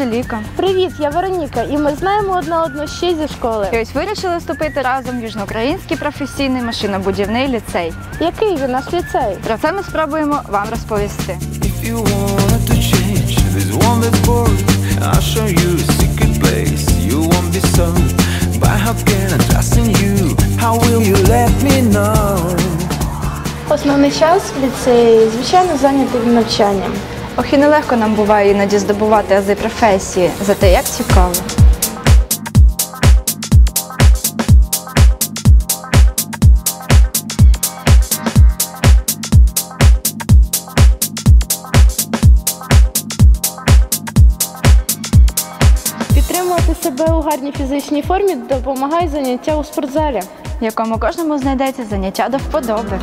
Анжеліка. Привіт, я Вероніка, і ми знаємо одна одну ще зі школи. І ось вирішили вступити разом в Южноукраїнський професійний машинобудівний ліцей. Який же наш ліцей? Про це ми спробуємо вам розповісти. Основний час в ліцеї, звичайно, зайнятий навчанням. Ох, і нелегко нам буває іноді здобувати ази професії, зате як цікаво. Підтримувати себе у гарній фізичній формі допомагає заняття у спортзалі. в якому кожному знайдеться заняття до вподоби.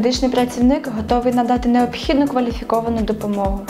Медичний працівник готовий надати необхідну кваліфіковану допомогу.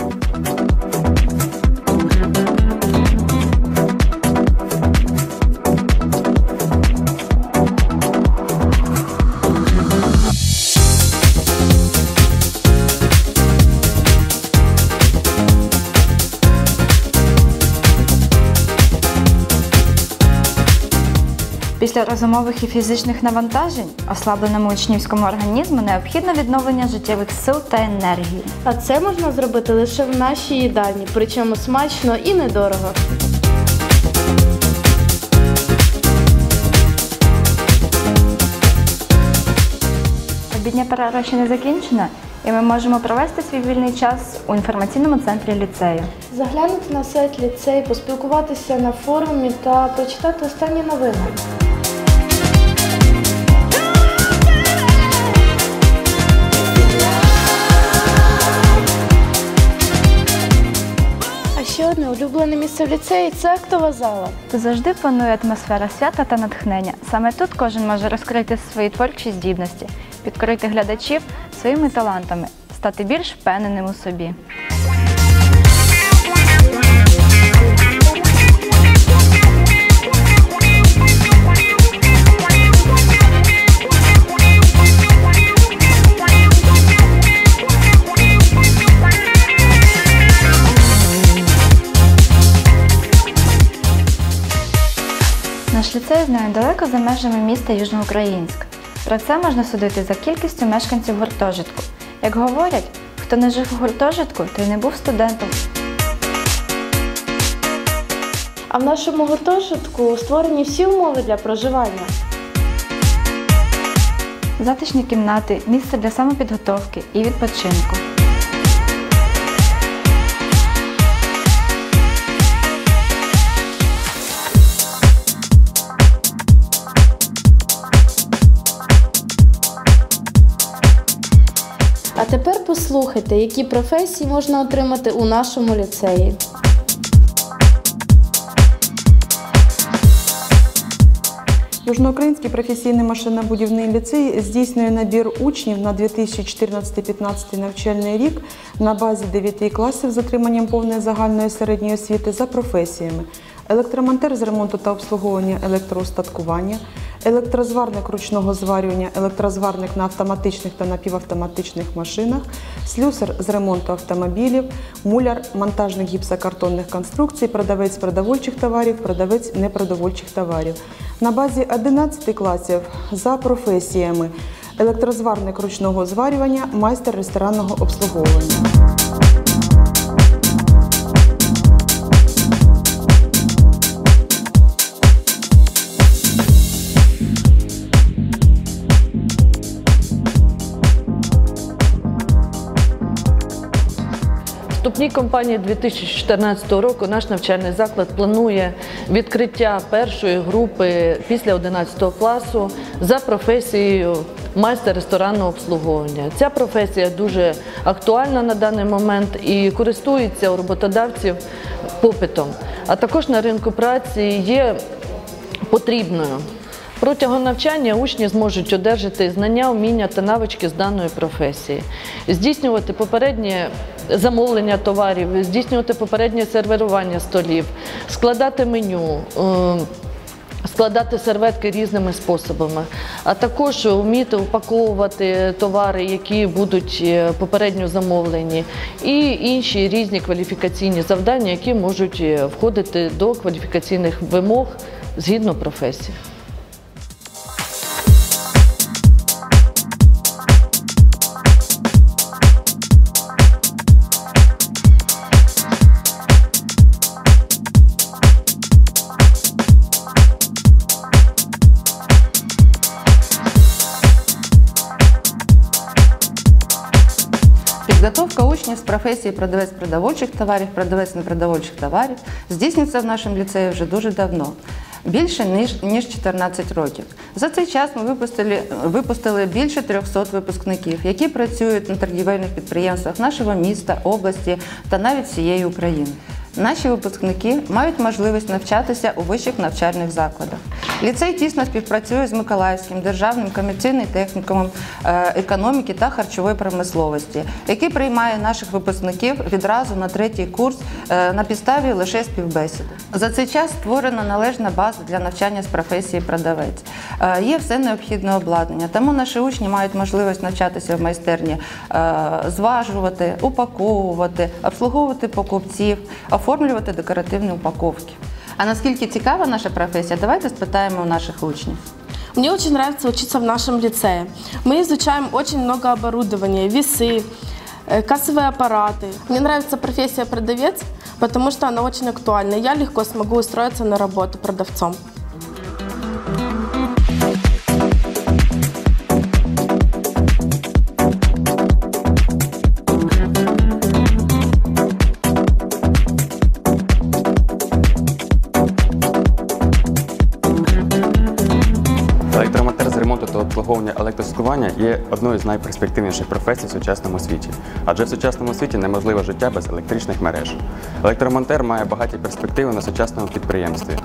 Після розумових і фізичних навантажень ослабленому учнівському організму необхідно відновлення життєвих сил та енергії. А це можна зробити лише в нашій їдальні, причому смачно і недорого. Обідня перерва ще не закінчена, і ми можемо провести свій вільний час у інформаційному центрі ліцею. Заглянути на сайт ліцею, поспілкуватися на форумі та прочитати останні новини. Улюблене місце в ліцеї це актова зала. Завжди панує атмосфера свята та натхнення. Саме тут кожен може розкрити свої творчі здібності, підкорити глядачів своїми талантами, стати більш впевненим у собі. Наш далеко за межами міста Южноукраїнськ. Про це можна судити за кількістю мешканців гуртожитку. Як говорять, хто не жив у гуртожитку, той не був студентом. А в нашому гуртожитку створені всі умови для проживання. Затишні кімнати, місце для самопідготовки і відпочинку. Тепер послухайте, які професії можна отримати у нашому ліцеї. Южноукраїнський професійний машинобудівний ліцей здійснює набір учнів на 2014-2015 навчальний рік на базі 9 класів з отриманням повної загальної середньої освіти за професіями. Електромонтер з ремонту та обслуговування електроустаткування, електрозварник ручного зварювання, електрозварник на автоматичних та напівавтоматичних машинах, слюсар з ремонту автомобілів, муляр, монтажник гіпсокартонних конструкцій, продавець продовольчих товарів, продавець непродовольчих товарів. На базі 11 класів за професіями електрозварник ручного зварювання, майстер ресторанного обслуговування. Вступній кампанії 2014 року наш навчальний заклад планує відкриття першої групи після 11 класу за професією майстер ресторанного обслуговування. Ця професія дуже актуальна на даний момент і користується у роботодавців попитом. А також на ринку праці є потрібною. Протягом навчання учні зможуть одержати знання, вміння та навички з даної професії, здійснювати попереднє замовлення товарів, здійснювати попереднє сервірування столів, складати меню. е, Складати серветки різними способами, а також вміти упаковувати товари, які будуть е, попередньо замовлені, і інші різні кваліфікаційні завдання, які можуть е, входити до кваліфікаційних вимог згідно професії. Підготовка учнів з професії продавець продовольчих товарів, продавець непродовольчих товарів здійснюється в нашому ліцеї вже дуже давно. Більше ніж, ніж 14 років. За цей час ми випустили, випустили більше 300 випускників, які працюють на торгівельних підприємствах нашого міста, області та навіть всієї України. Наші випускники мають можливість навчатися у вищих навчальних закладах. Ліцей тісно співпрацює з Миколаївським державним комерційним технікумом е, економіки та харчової промисловості, який приймає наших випускників відразу на третій курс е, на підставі лише співбесіди. За цей час створена належна база для навчання з професії продавець. Е, Є все необхідне обладнання, тому наші учні мають можливість навчатися в майстерні, зважувати, упаковувати, обслуговувати покупців, оформлювати декоративні упаковки. А наскільки цікава наша професія, давайте спитаємо у наших учнів. Мне очень нравится учиться в нашем лицее. Мы изучаем очень много оборудования, весы, э, кассовые аппараты. Мне нравится профессия продавец, потому что она очень актуальна. Я легко смогу устроиться на работу продавцом. Електросклування є одною з найперспективніших професій в сучасному світі, адже в сучасному світі неможливе життя без електричних мереж. Електромонтер має багаті перспективи на сучасному підприємстві.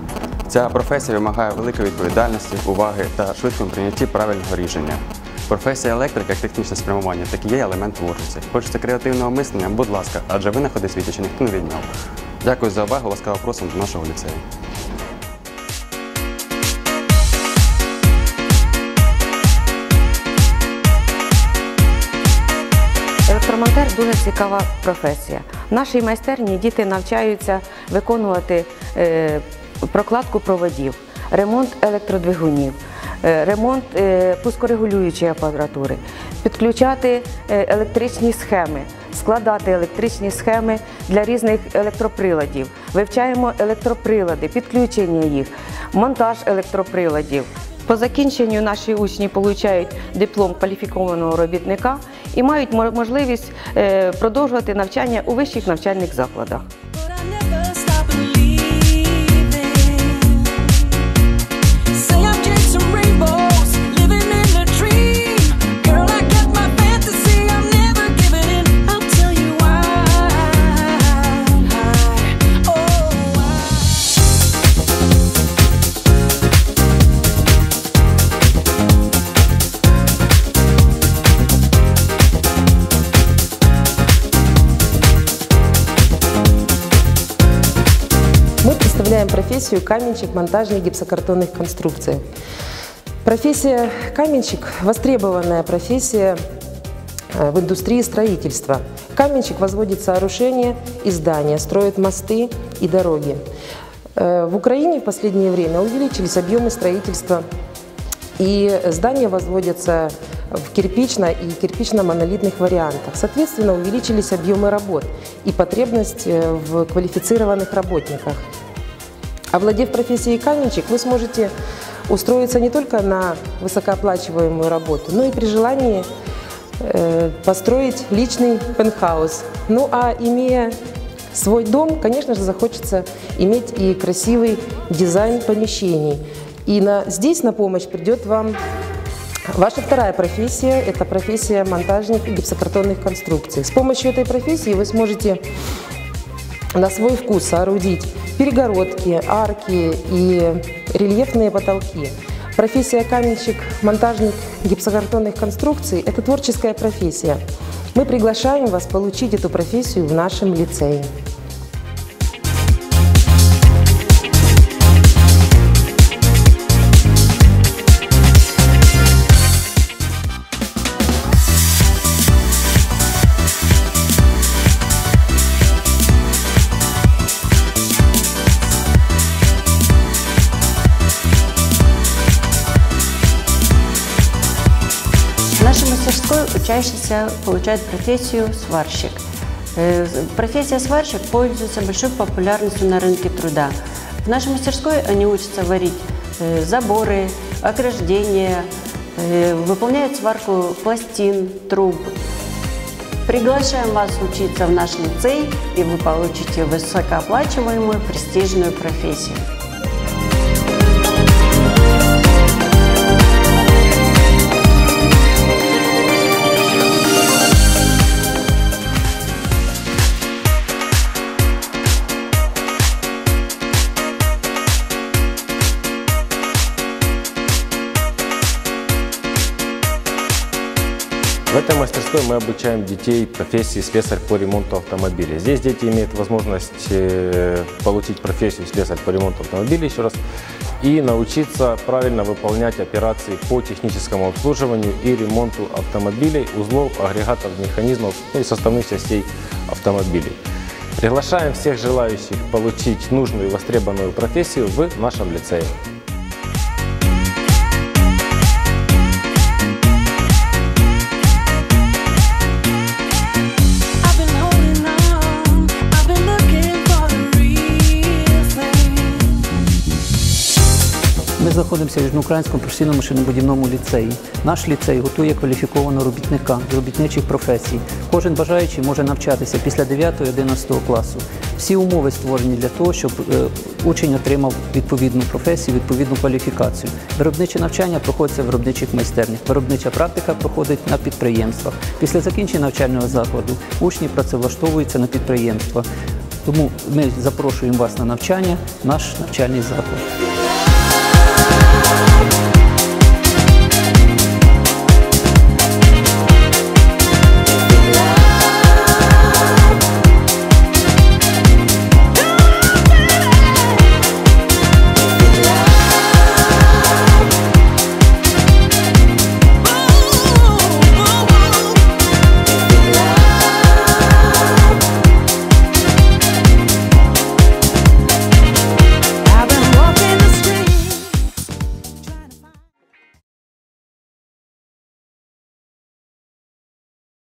Ця професія вимагає великої відповідальності, уваги та швидкому прийнятті правильного рішення. Професія електрика як технічне спрямування так і є елемент творчості. Хочеться креативного мислення, будь ласка, адже винаходи світі ще ніхто не відняв. Дякую за увагу, ласкаво просимо до нашого ліцею. Електромонтер дуже цікава професія. В нашій майстерні діти навчаються виконувати е, прокладку проводів, ремонт електродвигунів, е, ремонт е, пускорегулюючої апаратури, підключати електричні схеми, складати електричні схеми для різних електроприладів. Вивчаємо електроприлади, підключення їх, монтаж електроприладів. По закінченню наші учні отримують диплом кваліфікованого робітника і мають мо- можливість е, продовжувати навчання у вищих навчальних закладах. Представляем профессию каменщик-монтажник гипсокартонных конструкций. Профессия каменщик – востребованная профессия э, в индустрии строительства. Каменщик возводит сооружения и здания, строит мосты и дороги. Э, В Украине в последнее время увеличились объемы строительства, и здания возводятся в кирпично- и кирпично-монолитных вариантах. Соответственно, увеличились объемы работ и потребность э, в квалифицированных работниках. Овладев профессией каменщик, вы сможете устроиться не только на высокооплачиваемую работу, но и при желании э, построить личный пентхаус. Ну а имея свой дом, конечно же, захочется иметь и красивый дизайн помещений. И на, здесь на помощь придет вам Ваша вторая профессия – это профессия монтажник гипсокартонных конструкций. С помощью этой профессии вы сможете на свой вкус соорудить перегородки, арки и рельефные потолки. Профессия каменщик, монтажник гипсокартонных конструкций – это творческая профессия. Мы приглашаем вас получить эту профессию в нашем лицее. Мастерской учащийся получает профессию сварщик. Профессия сварщик пользуется большой популярностью на рынке труда. В нашей мастерской они учатся варить заборы, ограждения, выполняют сварку пластин, труб. Приглашаем вас учиться в наш лицей, и вы получите высокооплачиваемую престижную профессию. В этой мастерской мы обучаем детей профессии слесарь по ремонту автомобилей. Здесь дети имеют возможность э, получить профессию слесарь по ремонту автомобилей еще раз и научиться правильно выполнять операции по техническому обслуживанию и ремонту автомобилей, узлов, агрегатов, механизмов и составных частей автомобилей. Приглашаем всех желающих получить нужную и востребованную профессию в нашем лицее. Знаходимося в Южноукраїнському професійному машинобудівному ліцеї. Наш ліцей готує кваліфікованого робітника з робітничих професій. Кожен бажаючий може навчатися після 9-11 класу. Всі умови створені для того, щоб е, учень отримав відповідну професію, відповідну кваліфікацію. Виробниче навчання проходиться в виробничих майстернях. Виробнича практика проходить на підприємствах. Після закінчення навчального закладу учні працевлаштовуються на підприємства. Тому ми запрошуємо вас на навчання наш навчальний заклад.